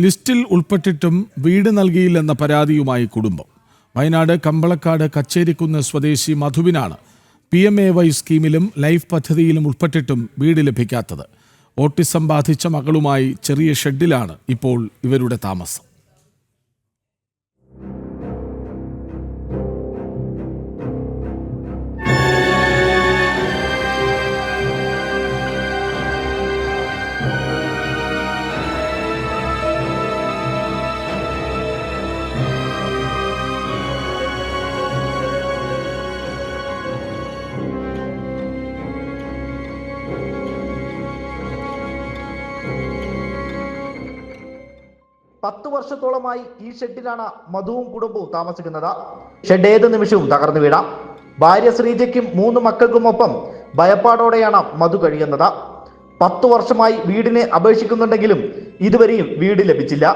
ലിസ്റ്റിൽ ഉൾപ്പെട്ടിട്ടും വീട് നൽകിയില്ലെന്ന പരാതിയുമായി കുടുംബം. വയനാട് കമ്പളക്കാട് കച്ചേരിക്കുന്ന് സ്വദേശി മധുവിനാണ് പി എം എ വൈ സ്കീമിലും ലൈഫ് പദ്ധതിയിലും ഉൾപ്പെട്ടിട്ടും വീട് ലഭിക്കാത്തത്. ഓട്ടിസം ബാധിച്ച മകളുമായി ചെറിയ ഷെഡിലാണ് ഇപ്പോൾ ഇവരുടെ താമസം. പത്തു വർഷത്തോളമായി ഈ ഷെഡിലാണ് മധുവും കുടുംബവും താമസിക്കുന്നത്. ഷെഡ് ഏത് നിമിഷവും തകർന്നു വീഴാം. ഭാര്യ ശ്രീജയ്ക്കും മൂന്ന് മക്കൾക്കുമൊപ്പം ഭയപ്പാടോടെയാണ് മധു കഴിയുന്നത്. പത്തു വർഷമായി വീടിനെ അപേക്ഷിക്കുന്നുണ്ടെങ്കിലും ഇതുവരെയും വീട് ലഭിച്ചില്ല.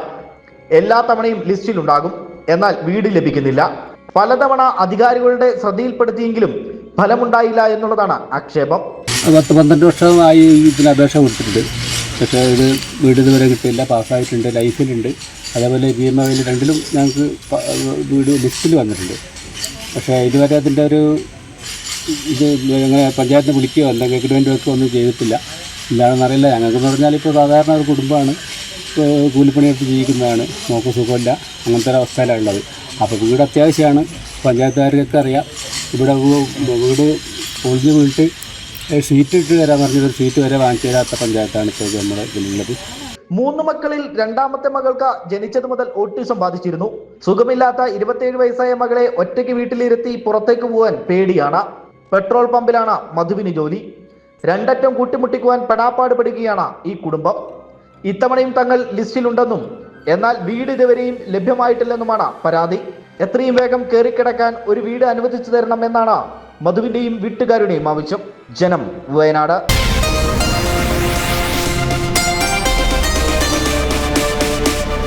എല്ലാ തവണയും ലിസ്റ്റിൽ ഉണ്ടാകും എന്നാൽ വീട് ലഭിക്കുന്നില്ല. പലതവണ അധികാരികളുടെ ശ്രദ്ധയിൽപ്പെടുത്തിയെങ്കിലും ഫലമുണ്ടായില്ല എന്നുള്ളതാണ് ആക്ഷേപം. പത്ത് പന്ത്രണ്ട് വർഷമായി ഇതിന് അപേക്ഷ കൊടുത്തിട്ടുണ്ട്. പക്ഷേ ഇത് വീട് ഇതുവരെ കിട്ടിയില്ല. പാസ്സായിട്ടുണ്ട്. ലൈഫിലുണ്ട്. അതേപോലെ പി എം ഐയിൽ രണ്ടിലും ഞങ്ങൾക്ക് വീട് ലിസ്റ്റിൽ വന്നിട്ടുണ്ട്. പക്ഷേ ഇതുവരെ അതിന്റെ ഒരു ഇത് ഞങ്ങളെ പഞ്ചായത്തിനെ വിളിക്കുകയോ അല്ലെങ്കിൽ എഗ്രിമെന്റ് വെക്കുകയോ ഒന്നും ചെയ്തിട്ടില്ല. ഇല്ലാതെന്ന് അറിയില്ല. ഞങ്ങൾക്കെന്ന് പറഞ്ഞാൽ ഇപ്പോൾ സാധാരണ ഒരു കുടുംബമാണ്. കൂലിപ്പണിയെടുത്ത് ജീവിക്കുന്നതാണ്. നോക്ക് സുഖമില്ല. അങ്ങനത്തെ ഒരു അവസ്ഥയിലാണ് ഉള്ളത്. അപ്പോൾ വീട് അത്യാവശ്യമാണ്. പഞ്ചായത്തുകാർക്കൊക്കെ അറിയാം. ഇവിടെ വീട് പൊളിഞ്ഞ് വീണിട്ട് ഷീറ്റ് ഇട്ട് തരാൻ പറഞ്ഞത് സീറ്റ് വരെ വാങ്ങിച്ചു തരാത്ത പഞ്ചായത്താണ് ഇപ്പോൾ നമ്മുടെ ഇതിലുള്ളത്. മൂന്ന് മക്കളിൽ രണ്ടാമത്തെ മകൾക്ക് ജനിച്ചത് മുതൽ ഓട്ടിസം ബാധിച്ചിരുന്നു. സുഖമില്ലാത്ത ഇരുപത്തിയേഴ് വയസ്സായ മകളെ ഒറ്റയ്ക്ക് വീട്ടിലിരുത്തി പുറത്തേക്ക് പോകാൻ പേടിയാണ്. പെട്രോൾ പമ്പിലാണ് മധുവിന് ജോലി. രണ്ടറ്റം കൂട്ടിമുട്ടിക്കുവാൻ പെടാപ്പാട് പെടുകയാണ് ഈ കുടുംബം. ഇത്തവണയും തങ്ങൾ ലിസ്റ്റിലുണ്ടെന്നും എന്നാൽ വീട് ഇതുവരെയും ലഭ്യമായിട്ടില്ലെന്നുമാണ് പരാതി. എത്രയും വേഗം കയറിക്കിടക്കാൻ ഒരു വീട് അനുവദിച്ചു തരണമെന്നാണ് മധുവിന്റെയും വീട്ടുകാരുടെയും ആവശ്യം. ജനം വയനാട്.